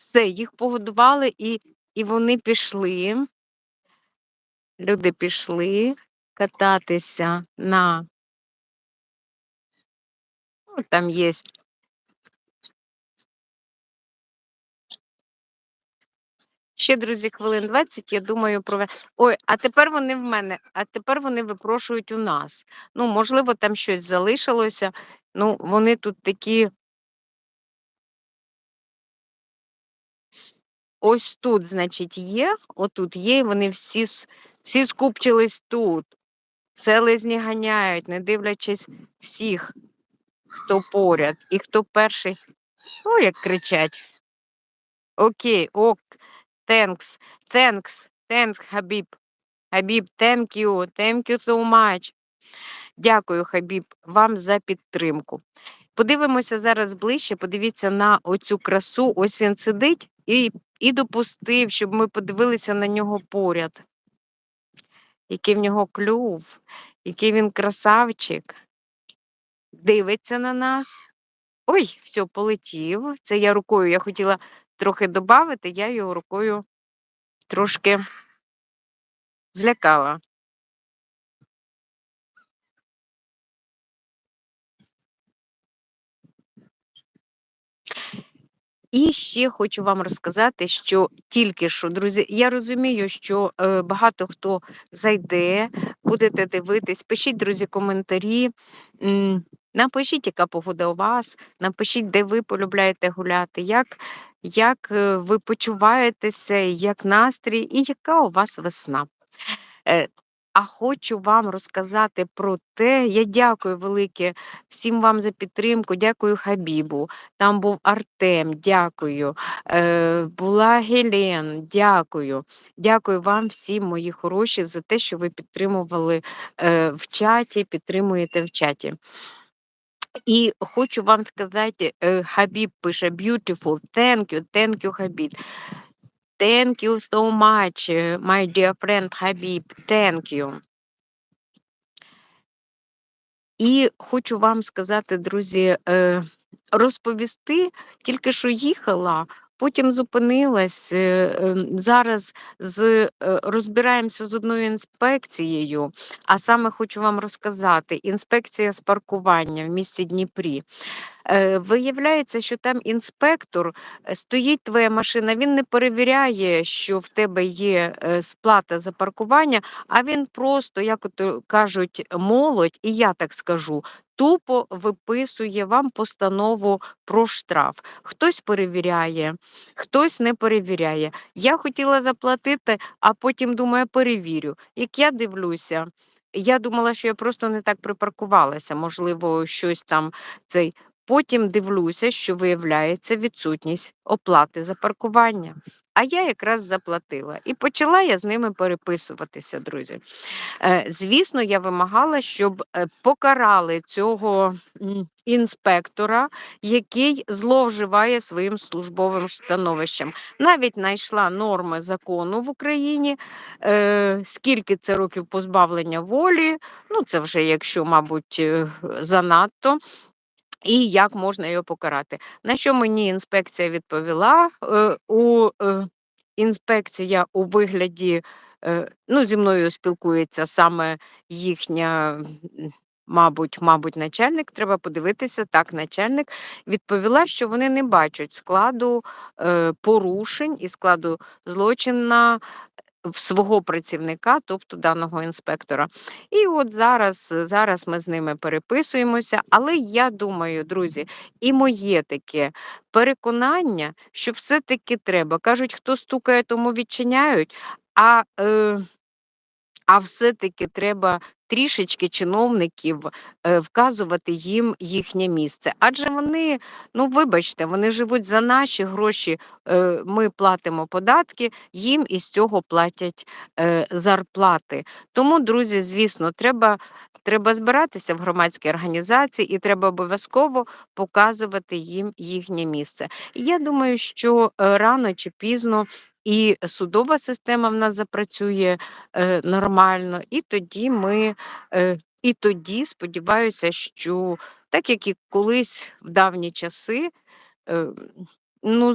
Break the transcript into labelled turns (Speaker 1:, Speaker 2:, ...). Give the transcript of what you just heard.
Speaker 1: Все, їх погодували і і вони пішли. Люди пішли кататися на ну, там є Ще, друзі, хвилин 20, я думаю, про ой, а тепер вони в мене, а тепер вони випрошують у нас. Ну, можливо, там щось залишилося. Ну, вони тут такі. Ось тут, значить, є, отут є, і вони всі всі скупчились тут. Селезні ганяють, не дивлячись всіх, хто поряд і хто перший. О, як кричать. Окей, ок, Thanks, thanks, thanks, Хабіб. Хабіб, thank you, thank you so much. Дякую, Хабіб, вам за підтримку. Подивимося зараз ближче, подивіться на оцю красу. Ось він сидить і і допустив, щоб ми подивилися на нього поряд. Який в нього клюв, який він красавчик. Дивиться на нас. Ой, все, полетів. Це я рукою. Я хотіла трохи додати, я його рукою трошки злякала. І ще хочу вам розказати, що тільки що, друзі, я розумію, що е, багато хто зайде, будете дивитись, пишіть, друзі, коментарі. Напишіть, яка погода у вас, напишіть, де ви полюбляєте гуляти, як як е, ви почуваєтеся, як настрій, і яка у вас весна. А хочу вам розказати про те, я дякую велике всім вам за підтримку, дякую Хабібу. Там був Артем, дякую. Е, Була Гелен, дякую. Дякую вам всім, мої хороші, за те, що ви підтримували е, в чаті, підтримуєте в чаті. І хочу вам сказати, е, Хабіб пише beautiful, thank you, thank you, Хабіб. Thank you so much, my dear friend Хабіб, thank you. І хочу вам сказати, друзі, е, розповісти, тільки що їхала, потім зупинилась. Е, ем, зараз з, розбираємося з одною інспекцією, а саме хочу вам розказати: інспекція з паркування в місті Дніпрі. Е, виявляється, що там інспектор е, стоїть твоя машина, він не перевіряє, що в тебе є е, сплата за паркування, а він просто, як от кажуть, молодь, і я так скажу. Тупо виписує вам постанову про штраф. Хтось перевіряє, хтось не перевіряє. Я хотіла заплатити, а потім думаю, перевірю. Як я дивлюся, я думала, що я просто не так припаркувалася. Можливо, щось там цей Потім дивлюся, що виявляється відсутність оплати за паркування. А я якраз заплатила. І почала я з ними переписуватися, друзі. Е, звісно, я вимагала, щоб е, покарали цього інспектора, який зловживає своїм службовим становищем. Навіть знайшла норми закону в Україні, е, скільки це років позбавлення волі, ну це вже, якщо, мабуть, занадто і як можна його покарати. На що мені інспекція відповіла? Е, у е, інспекція у вигляді, е, ну, зі мною спілкується саме їхня. Мабуть, мабуть, начальник, треба подивитися, так, начальник відповіла, що вони не бачать складу е, порушень і складу злочина свого працівника, тобто даного інспектора. І от зараз зараз ми з ними переписуємося, але я думаю, друзі, і моє таке переконання, що все-таки треба. Кажуть, хто стукає, тому відчиняють. А е, а все-таки треба трішечки чиновників е, вказувати їм їхнє місце. Адже вони, ну вибачте, вони живуть за наші гроші, е, ми платимо податки, їм із цього платять е, зарплати. Тому, друзі, звісно, треба. Треба збиратися в громадські організації і треба обов'язково показувати їм їхнє місце. Я думаю, що рано чи пізно і судова система в нас запрацює е, нормально, і тоді ми, е, і тоді сподіваюся, що так як і колись в давні часи, е, ну